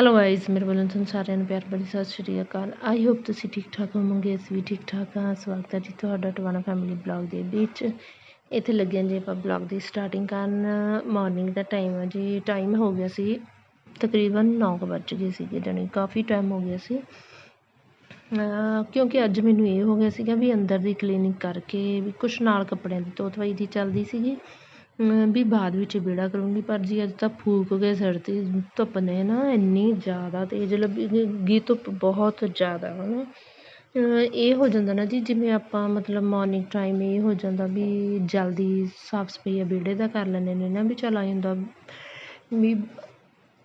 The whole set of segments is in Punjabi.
ਹੈਲੋ ਗਾਇਸ ਮੇਰੇ ਵੱਲੋਂ ਤੁਹਾਨੂੰ ਸਾਰਿਆਂ ਨੂੰ ਪਿਆਰ ਭਰੀ ਸਤਿ ਸ਼੍ਰੀ ਅਕਾਲ ਆਈ ਹੋਪ ਤੁਸੀਂ ਠੀਕ ਠਾਕ ਹੋਵੋਗੇ ਅਸੀਂ ਵੀ ਠੀਕ ਠਾਕ ਹਾਂ ਸਵਾਗਤ ਹੈ ਜੀ ਤੁਹਾਡਾ ਟਵਾਣਾ ਫੈਮਿਲੀ ਬਲੌਗ ਦੇ ਵਿੱਚ ਇੱਥੇ ਲੱਗਿਆ ਜੀ ਆਪਾਂ ਬਲੌਗ ਦੀ ਸਟਾਰਟਿੰਗ ਕਰਨ ਮਾਰਨਿੰਗ ਦਾ ਟਾਈਮ ਹੈ ਜੀ ਟਾਈਮ ਹੋ ਗਿਆ ਸੀ ਤਕਰੀਬਨ 9 ਵੱਜ ਗਏ ਸੀਗੇ ਜਾਣੀ ਕਾਫੀ ਟਾਈਮ ਹੋ ਗਿਆ ਸੀ ਕਿਉਂਕਿ ਅੱਜ ਮੈਨੂੰ ਇਹ ਹੋ ਗਿਆ ਸੀਗਾ ਵੀ ਅੰਦਰ ਦੀ ਕਲੀਨਿੰਗ ਕਰਕੇ ਵੀ ਕੁਛ ਨਾਲ ਕੱਪੜਿਆਂ ਦੀ ਧੋਤਵਾਈ ਦੀ ਚੱਲਦੀ ਸੀਗੀ ਵੀ ਬਾਅਦ ਵਿੱਚ ਵਿਹੜਾ ਕਰੂੰਗੀ, ਪਰ ਜੀ ਅੱਜ ਤਾਂ ਫੂਕ ਕੇ ਸਿਰ ਧੁੱਪ ਨੇ ਨਾ ਇੰਨੀ ਜ਼ਿਆਦਾ ਤੇਜ਼ ਲੱਗੀ ਧੁੱਪ ਬਹੁਤ ਜ਼ਿਆਦਾ ਹੈ ਨਾ। ਇਹ ਹੋ ਜਾਂਦਾ ਨਾ ਜੀ, ਜਿਵੇਂ ਆਪਾਂ ਮਤਲਬ ਮੋਰਨਿੰਗ ਟਾਈਮ ਇਹ ਹੋ ਜਾਂਦਾ ਵੀ ਜਲਦੀ ਸਾਫ਼ ਸਫ਼ਾਈ ਵਿਹੜੇ ਦਾ ਕਰ ਲੈਂਦੇ ਨੇ ਨਾ, ਵੀ ਚੱਲ ਆਏਂ ਹੁੰਦਾ ਵੀ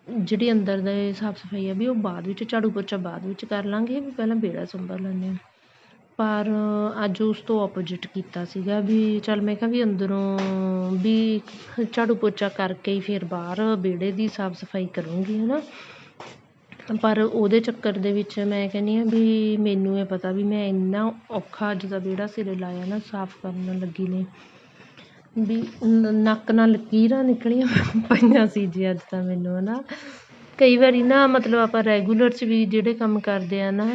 ਜਿਹੜੀ ਅੰਦਰ ਦੇ ਸਾਫ਼ ਸਫ਼ਾਈ ਆ ਵੀ ਉਹ ਬਾਅਦ ਵਿੱਚ, ਝਾੜੂ ਪੋਚਾ ਬਾਅਦ ਵਿੱਚ ਕਰ ਲਵਾਂਗੇ ਵੀ ਪਹਿਲਾਂ ਵਿਹੜਾ ਸੰਭਾਲ ਲੈਂਦੇ ਹਾਂ। ਪਰ ਅੱਜ ਉਸ ਤੋਂ ਆਪੋਜਿਟ ਕੀਤਾ ਸੀਗਾ ਵੀ ਚੱਲ ਮੈਂ ਕਿਹਾ ਵੀ ਅੰਦਰੋਂ ਵੀ ਝਾੜੂ ਪੋਚਾ ਕਰਕੇ ਹੀ ਫਿਰ ਬਾਹਰ ਵਿਹੜੇ ਦੀ ਸਾਫ਼ ਸਫ਼ਾਈ ਕਰੂੰਗੀ ਹੈ ਨਾ ਪਰ ਉਹਦੇ ਚੱਕਰ ਦੇ ਵਿੱਚ ਮੈਂ ਕਹਿੰਦੀ ਹਾਂ ਵੀ ਮੈਨੂੰ ਇਹ ਪਤਾ ਵੀ ਮੈਂ ਇੰਨਾ ਔਖਾ ਅੱਜ ਦਾ ਵਿਹੜਾ ਸਿਰੇ ਲਾਇਆ ਨਾ, ਸਾਫ਼ ਕਰਨ ਲੱਗੀ ਨੇ ਵੀ ਨੱਕ ਨਾਲ ਲਕੀਰਾਂ ਨਿਕਲੀਆਂ ਪਈਆਂ ਸੀ ਜੀ ਅੱਜ ਤਾਂ ਮੈਨੂੰ ਹੈ ਨਾ ਕਈ ਵਾਰੀ ਨਾ ਮਤਲਬ ਆਪਾਂ ਰੈਗੂਲਰ 'ਚ ਵੀ ਜਿਹੜੇ ਕੰਮ ਕਰਦੇ ਆ ਨਾ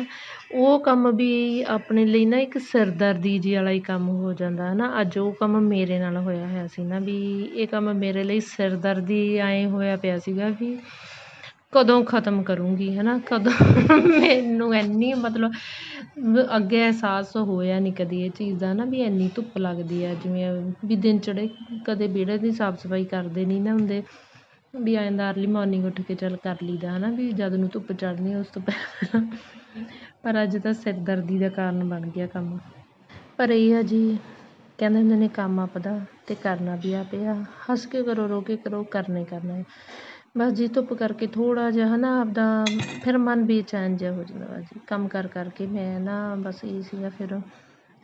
ਉਹ ਕੰਮ ਵੀ ਆਪਣੇ ਲਈ ਨਾ ਇੱਕ ਸਿਰਦਰਦੀ ਜੀ ਵਾਲਾ ਹੀ ਕੰਮ ਹੋ ਜਾਂਦਾ ਹੈ ਨਾ ਅੱਜ ਉਹ ਕੰਮ ਮੇਰੇ ਨਾਲ ਹੋਇਆ ਹੋਇਆ ਸੀ ਨਾ ਵੀ ਇਹ ਕੰਮ ਮੇਰੇ ਲਈ ਸਿਰਦਰਦੀ ਐਂ ਹੋਇਆ ਪਿਆ ਸੀਗਾ ਵੀ ਕਦੋਂ ਖ਼ਤਮ ਕਰੂੰਗੀ ਹੈ ਨਾ ਕਦੋਂ ਮੈਨੂੰ ਇੰਨੀ ਮਤਲਬ ਅੱਗੇ ਅਹਿਸਾਸ ਹੋਇਆ ਨਹੀਂ ਕਦੀ ਇਹ ਚੀਜ਼ ਦਾ ਨਾ ਵੀ ਇੰਨੀ ਧੁੱਪ ਲੱਗਦੀ ਆ ਜਿਵੇਂ ਵੀ ਦਿਨ ਚੜੇ ਕਦੇ ਵਿਹੜੇ ਦੀ ਸਾਫ਼ ਸਫ਼ਾਈ ਕਰਦੇ ਨਹੀਂ ਨਾ ਹੁੰਦੇ ਵੀ ਐਂ ਦਾ ਅਰਲੀ ਮਾਰਨਿੰਗ ਉੱਠ ਕੇ ਚੱਲ ਕਰ ਲਈਦਾ ਹੈ ਨਾ ਵੀ ਜਦ ਨੂੰ ਧੁੱਪ ਚੜ੍ਹਨੀ ਉਸ ਤੋਂ ਪਹਿਲਾਂ। ਪਰ ਅੱਜ ਤਾਂ ਸਿਰਦਰਦੀ ਦਾ ਕਾਰਨ ਬਣ ਗਿਆ ਕੰਮ। ਪਰ ਇਹ ਆ ਜੀ, ਕਹਿੰਦੇ ਹੁੰਦੇ ਨੇ ਕੰਮ ਆਪਦਾ ਅਤੇ ਕਰਨਾ ਵੀ ਆਪੇ ਆ। ਹੱਸ ਕੇ ਕਰੋ, ਰੋ ਕੇ ਕਰੋ, ਕਰਨਾ ਹੀ ਕਰਨਾ। ਹੈ ਬਸ ਜੀ ਧੁੱਪ ਕਰਕੇ ਥੋੜ੍ਹਾ ਜਿਹਾ ਹੈ ਨਾ ਆਪਦਾ ਫਿਰ ਮਨ ਬੇਚੈਨ ਜਿਹਾ ਹੋ ਜਾਂਦਾ ਵਾ ਜੀ। ਕੰਮ ਕਰ ਕਰਕੇ ਮੈਂ ਨਾ ਬਸ ਇਹ ਸੀਗਾ ਫਿਰ,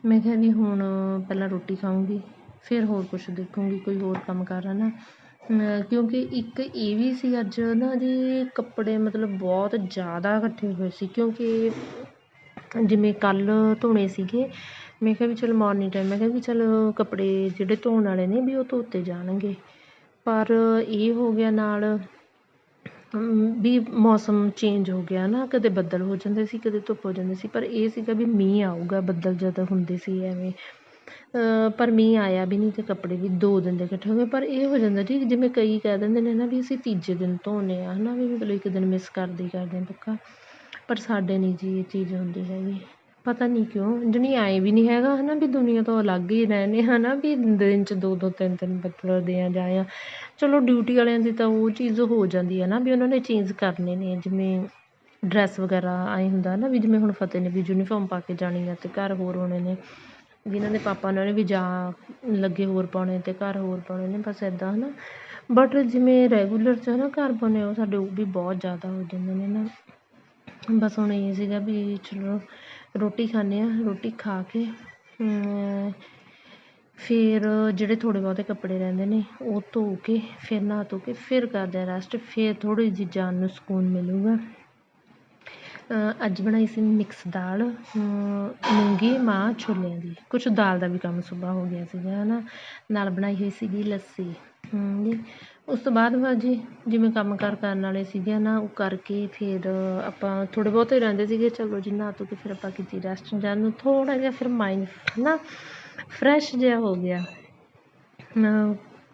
ਮੈਂ ਕਿਹਾ ਵੀ ਹੁਣ ਪਹਿਲਾਂ ਰੋਟੀ ਖਾਊਂਗੀ, ਫਿਰ ਹੋਰ ਕੁਛ ਦੇਖੂੰਗੀ, ਕੋਈ ਹੋਰ ਕੰਮ ਕਰ ਹੈ ਨਾ। ਕਿਉਂਕਿ ਇੱਕ ਇਹ ਵੀ ਸੀ ਅੱਜ ਨਾ ਜੀ ਕੱਪੜੇ ਮਤਲਬ ਬਹੁਤ ਜ਼ਿਆਦਾ ਇਕੱਠੇ ਹੋਏ ਸੀ। ਕਿਉਂਕਿ ਜਿਵੇਂ ਕੱਲ੍ਹ ਧੋਣੇ ਸੀਗੇ, ਮੈਂ ਕਿਹਾ ਵੀ ਚਲ ਮੋਰਨਿੰਗ ਟਾਈਮ ਮੈਂ ਕਿਹਾ ਵੀ ਚਲ ਕੱਪੜੇ ਜਿਹੜੇ ਧੋਣ ਵਾਲੇ ਨੇ ਵੀ ਉਹ ਧੋਤੇ ਜਾਣਗੇ। ਪਰ ਇਹ ਹੋ ਗਿਆ ਨਾਲ ਵੀ ਮੌਸਮ ਚੇਂਜ ਹੋ ਗਿਆ ਨਾ, ਕਦੇ ਬੱਦਲ ਹੋ ਜਾਂਦੇ ਸੀ, ਕਦੇ ਧੁੱਪ ਹੋ ਜਾਂਦੀ ਸੀ, ਪਰ ਇਹ ਸੀਗਾ ਵੀ ਮੀਂਹ ਆਊਗਾ, ਬੱਦਲ ਜਦ ਹੁੰਦੇ ਸੀ ਐਵੇਂ। ਪਰ ਮੀਂਹ ਆਇਆ ਵੀ ਨਹੀਂ ਅਤੇ ਕੱਪੜੇ ਵੀ ਦੋ ਦਿਨ ਦੇ ਇਕੱਠੇ ਹੋ ਗਏ, ਪਰ ਇਹ ਹੋ ਜਾਂਦਾ ਜੀ, ਜਿਵੇਂ ਕਈ ਕਹਿ ਦਿੰਦੇ ਨੇ ਨਾ ਵੀ ਅਸੀਂ ਤੀਜੇ ਦਿਨ ਧੋਨੇ ਆ ਹੈ ਨਾ ਵੀ ਮਤਲਬ ਇੱਕ ਦਿਨ ਮਿਸ ਕਰਦੇ ਕਰਦੇ ਪੱਕਾ। ਪਰ ਸਾਡੇ ਨਹੀਂ ਜੀ ਇਹ ਚੀਜ਼ ਹੁੰਦੀ ਹੈਗੀ। ਪਤਾ ਨਹੀਂ ਕਿਉਂ, ਜਾਣੀ ਐਂ ਵੀ ਨਹੀਂ ਹੈਗਾ ਹੈ ਨਾ ਵੀ ਦੁਨੀਆ ਤੋਂ ਅਲੱਗ ਹੀ ਰਹਿੰਦੇ ਹੈ ਨਾ ਵੀ ਦਿਨ 'ਚ ਦੋ ਦੋ, ਤਿੰਨ ਤਿੰਨ ਬਦਲਦੇ ਆ ਜਾਂ ਚਲੋ ਡਿਊਟੀ ਵਾਲਿਆਂ ਦੀ ਤਾਂ ਉਹ ਚੀਜ਼ ਹੋ ਜਾਂਦੀ ਹੈ ਨਾ ਵੀ ਉਹਨਾਂ ਨੇ ਚੇਂਜ ਕਰਨੇ ਨੇ, ਜਿਵੇਂ ਡਰੈਸ ਵਗੈਰਾ ਐਂ ਹੁੰਦਾ ਨਾ ਵੀ ਜਿਵੇਂ ਹੁਣ ਫਤਿਹ ਨੇ ਵੀ ਯੂਨੀਫਾਰਮ ਪਾ ਕੇ ਜਾਣੀ ਆ ਅਤੇ ਘਰ ਹੋਰ ਹੋਣੇ ਨੇ। ਵੀ ਇਹਨਾਂ ਦੇ ਪਾਪਾ ਉਹਨਾਂ ਨੇ ਵੀ ਜਾ ਲੱਗੇ ਹੋਰ ਪਾਉਣੇ ਅਤੇ ਘਰ ਹੋਰ ਪਾਉਣੇ ਨੇ, ਬਸ ਇੱਦਾਂ ਹੈ ਨਾ ਬਟ ਜਿਵੇਂ ਰੈਗੂਲਰ 'ਚ ਹੈ ਨਾ ਘਰ ਪਾਉਂਦੇ ਉਹ ਸਾਡੇ ਉਹ ਵੀ ਬਹੁਤ ਜ਼ਿਆਦਾ ਹੋ ਜਾਂਦੇ ਨੇ ਨਾ। ਬਸ ਹੁਣ ਇਹ ਸੀਗਾ ਵੀ ਚਲੋ ਰੋਟੀ ਖਾਂਦੇ ਹਾਂ, ਰੋਟੀ ਖਾ ਕੇ ਫਿਰ ਜਿਹੜੇ ਥੋੜ੍ਹੇ ਬਹੁਤੇ ਕੱਪੜੇ ਰਹਿੰਦੇ ਨੇ, ਉਹ ਧੋ ਕੇ, ਫਿਰ ਨਹਾ ਧੋ ਕੇ, ਫਿਰ ਕਰਦੇ ਹਾਂ ਰੈਸਟ ਫਿਰ ਥੋੜ੍ਹੀ ਜਿਹੀ ਜਾਨ ਨੂੰ ਸਕੂਨ ਮਿਲੇਗਾ। ਅੱਜ ਬਣਾਈ ਸੀ ਮਿਕਸ ਦਾਲ ਮੂੰਗੀ ਮਾਂਹ ਛੋਲਿਆਂ ਦੀ। ਕੁਛ ਦਾਲ ਦਾ ਵੀ ਕੰਮ ਸੁਬਾਹ ਹੋ ਗਿਆ ਸੀਗਾ ਹੈ ਨਾ ਨਾਲ ਬਣਾਈ ਹੋਈ ਸੀਗੀ ਲੱਸੀ ਜੀ। ਉਸ ਤੋਂ ਬਾਅਦ ਬਾਅਦ ਜੀ ਜਿਵੇਂ ਕੰਮ ਕਾਰ ਕਰਨ ਵਾਲੇ ਸੀਗੇ ਨਾ ਉਹ ਕਰਕੇ ਫਿਰ ਆਪਾਂ ਥੋੜ੍ਹੇ ਬਹੁਤੇ ਰਹਿੰਦੇ ਸੀਗੇ। ਚਲੋ ਜੀ, ਨਹਾ ਧੋ ਕੇ ਫਿਰ ਆਪਾਂ ਕੀਤੀ ਰੈਸਟ ਜਾਣ ਨੂੰ ਥੋੜ੍ਹਾ ਜਿਹਾ ਫਿਰ ਮਾਇੰਡ ਨਾ ਫਰੈਸ਼ ਜਿਹਾ ਹੋ ਗਿਆ।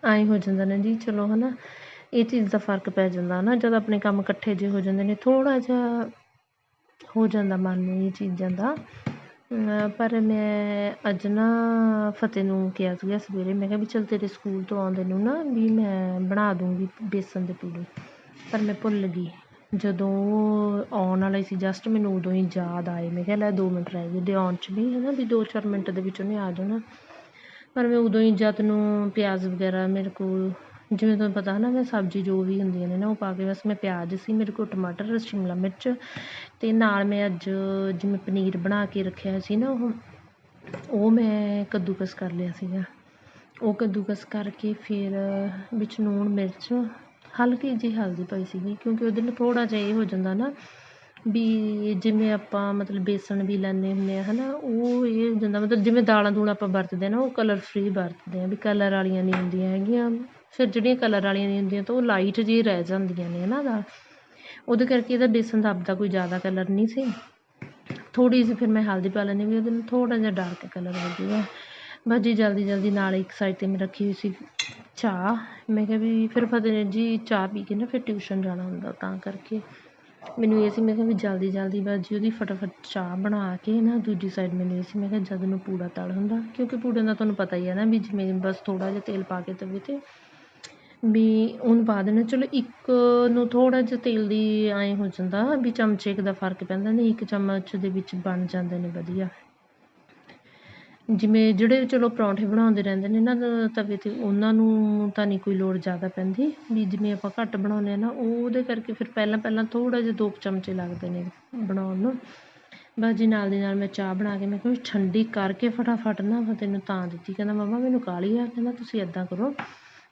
ਐਂ ਹੋ ਜਾਂਦਾ ਨਾ ਜੀ, ਚਲੋ ਹੈ ਨਾ ਇਹ ਚੀਜ਼ ਦਾ ਫ਼ਰਕ ਪੈ ਜਾਂਦਾ ਨਾ ਜਦ ਆਪਣੇ ਕੰਮ ਇਕੱਠੇ ਜਿਹੇ ਹੋ ਜਾਂਦੇ ਨੇ, ਥੋੜ੍ਹਾ ਜਿਹਾ ਹੋ ਜਾਂਦਾ ਮਨ ਨੂੰ ਇਹ ਚੀਜ਼ਾਂ ਦਾ। ਪਰ ਮੈਂ ਅੱਜ ਨਾ ਫਤਿਹ ਨੂੰ ਕਿਹਾ ਸੀਗਾ ਸਵੇਰੇ, ਮੈਂ ਕਿਹਾ ਵੀ ਚੱਲ ਤੇਰੇ ਸਕੂਲ ਤੋਂ ਆਉਂਦੇ ਨੂੰ ਨਾ ਵੀ ਮੈਂ ਬਣਾ ਦੂੰਗੀ ਬੇਸਨ ਦੇ ਪੂੜੇ। ਪਰ ਮੈਂ ਭੁੱਲ ਗਈ। ਜਦੋਂ ਉਹ ਆਉਣ ਵਾਲੇ ਸੀ ਜਸਟ ਮੈਨੂੰ ਉਦੋਂ ਹੀ ਯਾਦ ਆਏ। ਮੈਂ ਕਿਹਾ ਲੈ ਦੋ ਮਿੰਟ ਰਹਿ ਗਏ ਦੇ ਆਉਣ 'ਚ ਵੀ ਹੈ ਨਾ ਵੀ ਦੋ ਚਾਰ ਮਿੰਟ ਦੇ ਵਿੱਚ ਉਹਨੇ ਆ ਜਾਣਾ ਪਰ ਮੈਂ ਉਦੋਂ ਹੀ ਜਦ ਨੂੰ ਪਿਆਜ਼ ਵਗੈਰਾ ਮੇਰੇ ਕੋਲ ਜਿਵੇਂ ਤੁਹਾਨੂੰ ਪਤਾ ਹੈ ਨਾ, ਮੈਂ ਸਬਜ਼ੀ ਜੋ ਵੀ ਹੁੰਦੀਆਂ ਨੇ ਨਾ, ਉਹ ਪਾ ਕੇ ਬਸ ਮੈਂ ਪਿਆਜ਼ ਸੀ, ਮੇਰੇ ਕੋਲ ਟਮਾਟਰ, ਸ਼ਿਮਲਾ ਮਿਰਚ ਅਤੇ ਨਾਲ ਮੈਂ ਅੱਜ ਜਿਵੇਂ ਪਨੀਰ ਬਣਾ ਕੇ ਰੱਖਿਆ ਸੀ ਨਾ ਉਹ ਉਹ ਮੈਂ ਕੱਦੂਕਸ ਕਰ ਲਿਆ ਸੀਗਾ। ਉਹ ਕੱਦੂਕਸ ਕਰਕੇ ਫਿਰ ਵਿੱਚ ਲੂਣ, ਮਿਰਚ, ਹਲਕੀ ਜਿਹੀ ਹਲਦੀ ਪਾਈ ਸੀਗੀ, ਕਿਉਂਕਿ ਉਹਦੇ ਨਾਲ ਥੋੜ੍ਹਾ ਜਿਹਾ ਇਹ ਹੋ ਜਾਂਦਾ ਨਾ ਵੀ ਜਿਵੇਂ ਆਪਾਂ ਮਤਲਬ ਬੇਸਣ ਵੀ ਲੈਂਦੇ ਹੁੰਦੇ ਹਾਂ ਹੈ ਨਾ ਉਹ ਇਹ ਹੋ ਜਾਂਦਾ, ਮਤਲਬ ਜਿਵੇਂ ਦਾਲਾਂ ਦੂਲਾਂ ਆਪਾਂ ਵਰਤਦੇ ਹਾਂ ਨਾ, ਉਹ ਕਲਰ ਫਰੀ ਵਰਤਦੇ ਹਾਂ ਵੀ ਕਲਰ ਵਾਲੀਆਂ ਨਹੀਂ ਹੁੰਦੀਆਂ ਹੈਗੀਆਂ। ਫਿਰ ਜਿਹੜੀਆਂ ਕਲਰ ਵਾਲੀਆਂ ਨਹੀਂ ਹੁੰਦੀਆਂ ਤਾਂ ਉਹ ਲਾਈਟ ਜਿਹੀ ਰਹਿ ਜਾਂਦੀਆਂ ਨੇ ਹੈ ਨਾ ਦਾਲ ਉਹਦੇ ਕਰਕੇ ਇਹਦਾ ਬੇਸਨ ਦਾ ਆਪਦਾ ਕੋਈ ਜ਼ਿਆਦਾ ਕਲਰ ਨਹੀਂ ਸੀ। ਥੋੜ੍ਹੀ ਜਿਹੀ ਫਿਰ ਮੈਂ ਹਲਦੀ ਪਾ ਲੈਂਦੀ ਵੀ ਉਹਦੇ ਨਾਲ ਥੋੜ੍ਹਾ ਜਿਹਾ ਡਾਰਕ ਕਲਰ ਹੋ ਜਾਊਗਾ। ਬਸ ਜੀ ਜਲਦੀ ਜਲਦੀ ਨਾਲ ਇੱਕ ਸਾਈਡ 'ਤੇ ਮੈਂ ਰੱਖੀ ਹੋਈ ਸੀ ਚਾਹ। ਮੈਂ ਕਿਹਾ ਵੀ ਫਿਰ ਫਤਿਹ ਜੀ ਚਾਹ ਪੀ ਕੇ ਨਾ ਫਿਰ ਟਿਊਸ਼ਨ ਜਾਣਾ ਹੁੰਦਾ ਤਾਂ ਕਰਕੇ। ਮੈਨੂੰ ਇਹ ਸੀ, ਮੈਂ ਕਿਹਾ ਵੀ ਜਲਦੀ ਜਲਦੀ ਬਸ ਜੀ ਉਹਦੀ ਫਟਾਫਟ ਚਾਹ ਬਣਾ ਕੇ ਨਾ ਦੂਜੀ ਸਾਈਡ ਮੈਨੂੰ ਇਹ ਸੀ, ਮੈਂ ਕਿਹਾ ਜਦ ਨੂੰ ਪੂੜਾ ਤਲ ਹੁੰਦਾ। ਕਿਉਂਕਿ ਪੂੜੇ ਦਾ ਤੁਹਾਨੂੰ ਪਤਾ ਹੀ ਹੈ ਨਾ ਵੀ ਜਿਵੇਂ ਬਸ ਥੋੜ੍ਹਾ ਜਿਹਾ ਤੇਲ ਪਾ ਕੇ ਤਵੇ 'ਤੇ ਵੀ ਉਹਨੂੰ ਪਾ ਦੇਣਾ। ਚਲੋ ਇੱਕ ਨੂੰ ਥੋੜ੍ਹਾ ਜਿਹਾ ਤੇਲ ਦੀ ਐਂ ਹੋ ਜਾਂਦਾ ਵੀ ਚਮਚੇ ਕੁ ਦਾ ਫ਼ਰਕ ਪੈਂਦਾ ਨਹੀਂ, ਇੱਕ ਚਮਚ ਦੇ ਵਿੱਚ ਬਣ ਜਾਂਦੇ ਨੇ ਵਧੀਆ। ਜਿਵੇਂ ਜਿਹੜੇ ਚਲੋ ਪਰੌਂਠੇ ਬਣਾਉਂਦੇ ਰਹਿੰਦੇ ਨੇ ਨਾ, ਤਵੇ 'ਤੇ ਉਹਨਾਂ ਨੂੰ ਤਾਂ ਨਹੀਂ ਕੋਈ ਲੋੜ ਜ਼ਿਆਦਾ ਪੈਂਦੀ। ਵੀ ਜਿਵੇਂ ਆਪਾਂ ਘੱਟ ਬਣਾਉਂਦੇ ਹਾਂ ਨਾ, ਉਹਦੇ ਕਰਕੇ ਫਿਰ ਪਹਿਲਾਂ ਪਹਿਲਾਂ ਥੋੜ੍ਹਾ ਜਿਹਾ ਦੋ ਕੁ ਚਮਚੇ ਲੱਗਦੇ ਨੇ ਬਣਾਉਣ ਨੂੰ। ਬਸ ਜੀ ਨਾਲ ਦੀ ਨਾਲ ਮੈਂ ਚਾਹ ਬਣਾ ਕੇ ਮੈਂ ਕਿਹਾ ਠੰਡੀ ਕਰਕੇ ਫਟਾਫਟ ਨਾ ਮੈਂ ਤੈਨੂੰ ਤਾਂ ਦਿੱਤੀ। ਕਹਿੰਦਾ, ਮੰਮਾ, ਮੈਨੂੰ ਕਾਹਲੀ ਆ? ਕਹਿੰਦਾ, ਤੁਸੀਂ ਇੱਦਾਂ ਕਰੋ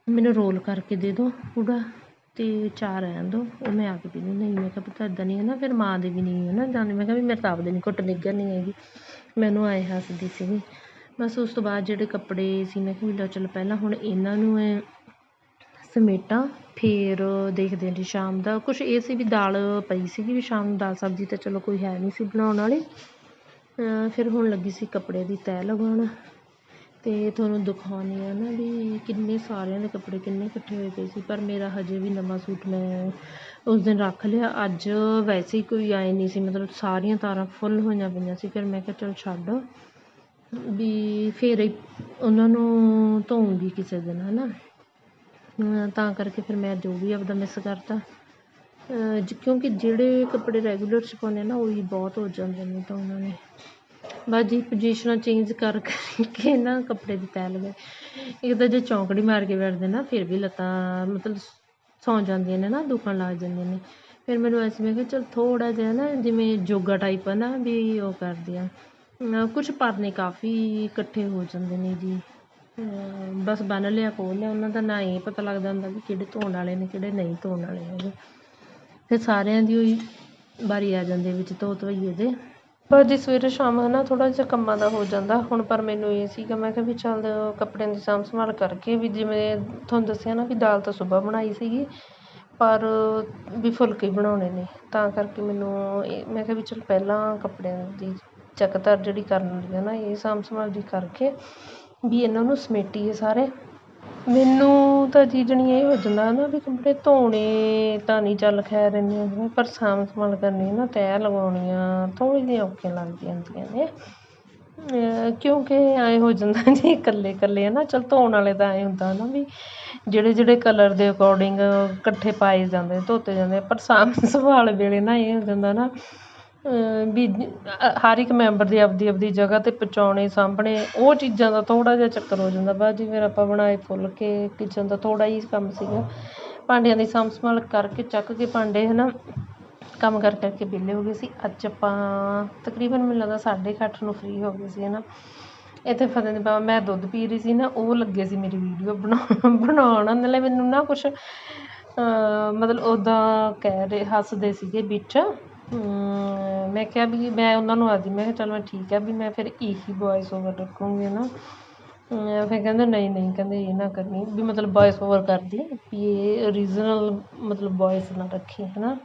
ਮੈਨੂੰ ਰੋਲ ਕਰਕੇ ਦੇ ਦਿਓ ਪੂੜਾ ਅਤੇ ਚਾਹ ਰਹਿਣ ਦਿਓ ਉਹ ਮੈਂ ਆ ਕੇ ਪੀ ਲੂੰ ਨਹੀਂ ਮੈਂ ਕਿਹਾ ਪੁੱਤ ਇੱਦਾਂ ਨਹੀਂ ਹੈ ਨਾ, ਫਿਰ ਮਾਂ ਦੇ ਵੀ ਨਹੀਂ ਹੈ ਨਾ ਜਾਣੀ ਮੈਂ ਕਿਹਾ ਵੀ ਮੇਰੇ ਤਾਂ ਆਪਦੇ ਨਹੀਂ ਘੁੱਟ ਨਿੱਘਰ ਨਹੀਂ ਹੈਗੀ। ਮੈਨੂੰ ਐਂ ਹੱਸਦੀ ਸੀਗੀ। ਬਸ ਉਸ ਤੋਂ ਬਾਅਦ ਜਿਹੜੇ ਕੱਪੜੇ ਸੀ, ਮੈਂ ਕਿਹਾ ਵੀ ਲਓ ਚਲੋ ਪਹਿਲਾਂ ਹੁਣ ਇਹਨਾਂ ਨੂੰ ਐਂ ਸਮੇਟਾਂ, ਫਿਰ ਦੇਖਦੇ ਹਾਂ ਜੀ ਸ਼ਾਮ ਦਾ। ਕੁਛ ਇਹ ਸੀ ਵੀ ਦਾਲ ਪਈ ਸੀਗੀ ਵੀ ਸ਼ਾਮ ਨੂੰ ਦਾਲ ਸਬਜ਼ੀ ਤਾਂ ਚਲੋ ਕੋਈ ਹੈ ਨਹੀਂ ਸੀ ਬਣਾਉਣ ਵਾਲੀ। ਫਿਰ ਹੁਣ ਲੱਗੀ ਸੀ ਕੱਪੜੇ ਦੀ ਤੈਅ ਲਗਾਉਣ। ਅਤੇ ਤੁਹਾਨੂੰ ਦਿਖਾਉਂਦੀ ਹਾਂ ਨਾ ਵੀ ਕਿੰਨੇ ਸਾਰਿਆਂ ਦੇ ਕੱਪੜੇ ਕਿੰਨੇ ਇਕੱਠੇ ਹੋਏ ਪਏ ਸੀ, ਪਰ ਮੇਰਾ ਹਜੇ ਵੀ ਨਵਾਂ ਸੂਟ ਮੈਂ ਉਸ ਦਿਨ ਰੱਖ ਲਿਆ। ਅੱਜ ਵੈਸੇ ਹੀ ਕੋਈ ਆਏ ਨਹੀਂ ਸੀ, ਮਤਲਬ ਸਾਰੀਆਂ ਤਾਰਾਂ ਫੁੱਲ ਹੋਈਆਂ ਪਈਆਂ ਸੀ, ਫਿਰ ਮੈਂ ਕਿਹਾ ਚਲ ਛੱਡ ਵੀ ਫਿਰ ਉਹਨਾਂ ਨੂੰ ਧੋਊਂਗੀ ਕਿਸੇ ਦਿਨ ਹੈ ਨਾ ਤਾਂ ਕਰਕੇ ਫਿਰ ਮੈਂ ਜੋ ਵੀ ਆਪਦਾ ਮਿਸ ਕਰਤਾ। ਕਿਉਂਕਿ ਜਿਹੜੇ ਕੱਪੜੇ ਰੈਗੂਲਰ 'ਚ ਪਾਉਂਦੇ ਨਾ, ਉਹੀ ਬਹੁਤ ਹੋ ਜਾਂਦੇ ਨੇ ਤਾਂ ਉਹਨਾਂ ਨੇ। ਬਸ ਜੀ ਪੁਜੀਸ਼ਨਾਂ ਚੇਂਜ ਕਰ ਕਰਕੇ ਨਾ ਕੱਪੜੇ ਦੀ ਤਹਿ ਲਗਾਈ ਇੱਕ ਤਾਂ ਜੇ ਚੌਂਕੜੀ ਮਾਰ ਕੇ ਬੈਠਦੇ ਨਾ, ਫਿਰ ਵੀ ਲੱਤਾਂ ਮਤਲਬ ਸੌਂ ਜਾਂਦੀਆਂ ਨੇ ਨਾ, ਦੁਖਣ ਲੱਗ ਜਾਂਦੀਆਂ ਨੇ। ਫਿਰ ਮੈਨੂੰ ਐਸੀ ਮੈਂ ਕਿਹਾ ਚਲ ਥੋੜ੍ਹਾ ਜਿਹਾ ਨਾ ਜਿਵੇਂ ਯੋਗਾ ਟਾਈਪ ਆ ਨਾ ਵੀ ਉਹ ਕਰਦੀ ਆ। ਕੁਛ ਪਰਨੇ ਕਾਫੀ ਇਕੱਠੇ ਹੋ ਜਾਂਦੇ ਨੇ ਜੀ। ਬਸ ਬੰਨ ਲਿਆ ਖੋਲ ਲਿਆ, ਉਹਨਾਂ ਦਾ ਨਾ ਇਹ ਪਤਾ ਲੱਗਦਾ ਹੁੰਦਾ ਵੀ ਕਿਹੜੇ ਧੋਣ ਵਾਲੇ ਨੇ, ਕਿਹੜੇ ਨਹੀਂ ਧੋਣ ਵਾਲੇ ਹੈਗੇ। ਫਿਰ ਸਾਰਿਆਂ ਦੀ ਹੋਈ ਵਾਰੀ ਆ ਜਾਂਦੀ ਵਿੱਚ ਧੋ ਧੋਈਏ ਦੇ ਪਰ ਜੀ ਸਵੇਰੇ ਸ਼ਾਮ ਹੈ ਨਾ ਥੋੜ੍ਹਾ ਜਿਹਾ ਕੰਮਾਂ ਦਾ ਹੋ ਜਾਂਦਾ। ਹੁਣ ਪਰ ਮੈਨੂੰ ਇਹ ਸੀਗਾ ਮੈਂ ਕਿਹਾ ਵੀ ਚੱਲ, ਕੱਪੜਿਆਂ ਦੀ ਸਾਂਭ ਸੰਭਾਲ ਕਰਕੇ ਵੀ ਜਿਵੇਂ ਤੁਹਾਨੂੰ ਦੱਸਿਆ ਨਾ ਵੀ ਦਾਲ ਤਾਂ ਸੁਬਾਹ ਬਣਾਈ ਸੀਗੀ, ਪਰ ਵੀ ਫੁਲਕੇ ਬਣਾਉਣੇ ਨੇ। ਤਾਂ ਕਰਕੇ ਮੈਨੂੰ ਇਹ, ਮੈਂ ਕਿਹਾ ਵੀ ਚਲ ਪਹਿਲਾਂ ਕੱਪੜਿਆਂ ਦੀ ਚੱਕਧਰ ਜਿਹੜੀ ਕਰਨ ਹੁੰਦੀ ਹੈ ਨਾ, ਇਹ ਸਾਂਭ ਸੰਭਾਲ ਜੀ ਕਰਕੇ ਵੀ ਇਹਨਾਂ ਨੂੰ ਸਮੇਟੀਏ ਸਾਰੇ। ਮੈਨੂੰ ਤਾਂ ਜੀ ਜਾਣੀ ਇਹ ਹੋ ਜਾਂਦਾ ਨਾ ਵੀ ਕੱਪੜੇ ਧੋਣੇ ਤਾਂ ਨਹੀਂ ਚੱਲ ਖੈਰ ਇੰਨੇ, ਪਰ ਸਾਂਭ ਸੰਭਾਲ ਕਰਨੀ ਨਾ, ਤਹਿ ਲਗਾਉਣੀਆਂ ਥੋੜ੍ਹੀ ਜਿਹੀਆਂ ਔਖੀਆਂ ਲੱਗਦੀਆਂ ਹੁੰਦੀਆਂ ਨੇ। ਕਿਉਂਕਿ ਐਂ ਹੋ ਜਾਂਦਾ ਜੀ, ਇਕੱਲੇ ਇਕੱਲੇ ਹੈ ਨਾ ਚੱਲ ਧੋਣ ਵਾਲੇ ਤਾਂ ਐਂ ਹੁੰਦਾ ਨਾ ਵੀ ਜਿਹੜੇ ਜਿਹੜੇ ਕਲਰ ਦੇ ਅਕੋਰਡਿੰਗ ਇਕੱਠੇ ਪਾਏ ਜਾਂਦੇ, ਧੋਤੇ ਜਾਂਦੇ, ਪਰ ਸਾਂਭ ਸੰਭਾਲ ਵੇਲੇ ਨਾ ਇਹ ਹੋ ਜਾਂਦਾ ਨਾ ਵੀ ਹਰ ਇੱਕ ਮੈਂਬਰ ਦੀ ਆਪਦੀ ਆਪਦੀ ਜਗ੍ਹਾ 'ਤੇ ਪਹੁੰਚਾਉਣੇ, ਸਾਂਭਣੇ, ਉਹ ਚੀਜ਼ਾਂ ਦਾ ਥੋੜ੍ਹਾ ਜਿਹਾ ਚੱਕਰ ਹੋ ਜਾਂਦਾ। ਵਾ ਜੀ ਫਿਰ ਆਪਾਂ ਬਣਾਏ ਫੁੱਲ ਕੇ ਕਿਚਨ ਦਾ ਥੋੜ੍ਹਾ ਹੀ ਕੰਮ ਸੀਗਾ। ਭਾਂਡਿਆਂ ਦੀ ਸਾਂਭ ਸੰਭਾਲ ਕਰਕੇ ਚੱਕ ਕੇ ਭਾਂਡੇ ਹੈ ਨਾ ਕੰਮ ਕਰ ਕਰਕੇ ਵਿਹਲੇ ਹੋ ਗਏ ਸੀ। ਅੱਜ ਆਪਾਂ ਤਕਰੀਬਨ ਮੈਨੂੰ ਲੱਗਦਾ ਸਾਢੇ ਕੁ ਅੱਠ ਨੂੰ ਫ੍ਰੀ ਹੋ ਗਏ ਸੀ ਹੈ ਨਾ ਇੱਥੇ ਫਤਿਹ ਦੇ ਬਾਬਾ, ਮੈਂ ਦੁੱਧ ਪੀ ਰਹੀ ਸੀ ਨਾ, ਉਹ ਲੱਗੇ ਸੀ ਮੇਰੀ ਵੀਡੀਓ ਬਣਾਉਣ ਬਣਾਉਣ। ਨਾਲੇ ਮੈਨੂੰ ਨਾ ਕੁਛ ਮਤਲਬ ਉੱਦਾਂ ਕਹਿ ਰਹੇ, ਹੱਸਦੇ ਸੀਗੇ ਵਿੱਚ। ਮੈਂ ਕਿਹਾ ਵੀ ਮੈਂ ਉਹਨਾਂ ਨੂੰ ਆਖਦੀ, ਮੈਂ ਕਿਹਾ ਚੱਲ ਮੈਂ ਠੀਕ ਆ ਵੀ ਮੈਂ ਫਿਰ ਇਹੀ ਵੋਇਸ ਓਵਰ ਰੱਖੂੰਗੀ ਨਾ ਫਿਰ ਕਹਿੰਦੇ ਨਹੀਂ ਨਹੀਂ ਕਹਿੰਦੇ ਇਹ ਨਾ ਕਰਨੀ ਵੀ ਮਤਲਬ ਵੋਇਸ ਓਵਰ ਕਰਦੀ ਵੀ ਇਹ ਰੀਜਨਲ ਮਤਲਬ ਵੋਇਸ ਨਾ ਰੱਖੀ ਹੈ ਨਾ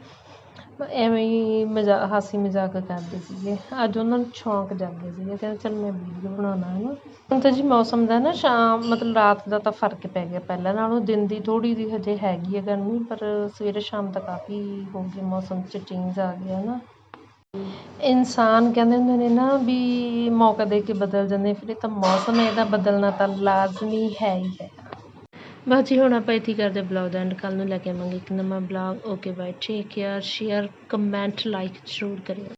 ਐਵੇਂ ਹੀ ਮਜ਼ਾ, ਹਾਸੀ ਮਜ਼ਾਕ ਕਰਦੇ ਸੀਗੇ। ਅੱਜ ਉਹਨਾਂ ਨੂੰ ਸ਼ੌਂਕ ਜਾਗੇ ਸੀਗੇ। ਕਹਿੰਦੇ ਚੱਲ ਮੈਂ ਵੀਡੀਓ ਬਣਾਉਣਾ ਹੈ ਨਾ। ਹੁਣ ਤਾਂ ਜੀ ਮੌਸਮ ਦਾ ਨਾ ਸ਼ਾਮ, ਮਤਲਬ ਰਾਤ ਦਾ ਤਾਂ ਫ਼ਰਕ ਪੈ ਗਿਆ ਪਹਿਲਾਂ ਨਾਲੋਂ। ਦਿਨ ਦੀ ਥੋੜ੍ਹੀ ਜਿਹੀ ਹਜੇ ਹੈਗੀ ਹੈ ਗਰਮੀ, ਪਰ ਸਵੇਰੇ ਸ਼ਾਮ ਤਾਂ ਕਾਫੀ ਹੋ ਗਈ। ਮੌਸਮ 'ਚ ਚੇਂਜ ਆ ਗਿਆ ਨਾ। ਇਨਸਾਨ ਕਹਿੰਦੇ ਹੁੰਦੇ ਨੇ ਨਾ ਵੀ ਮੌਕਾ ਦੇ ਕੇ ਬਦਲ ਜਾਂਦੇ ਫਿਰ ਇਹ ਤਾਂ ਮੌਸਮ ਇਹਦਾ ਬਦਲਣਾ ਤਾਂ ਲਾਜ਼ਮੀ ਹੈ ਹੀ ਹੈ। ਬਸ ਜੀ, ਹੁਣ ਆਪਾਂ ਇੱਥੇ ਕਰਦੇ ਬਲੌਗ ਦਾ ਐਂਡ ਕੱਲ੍ਹ ਨੂੰ ਲੈ ਕੇ ਆਵਾਂਗੇ ਇੱਕ ਨਵਾਂ blog okay bye take care share comment like ਜ਼ਰੂਰ ਕਰਿਓ।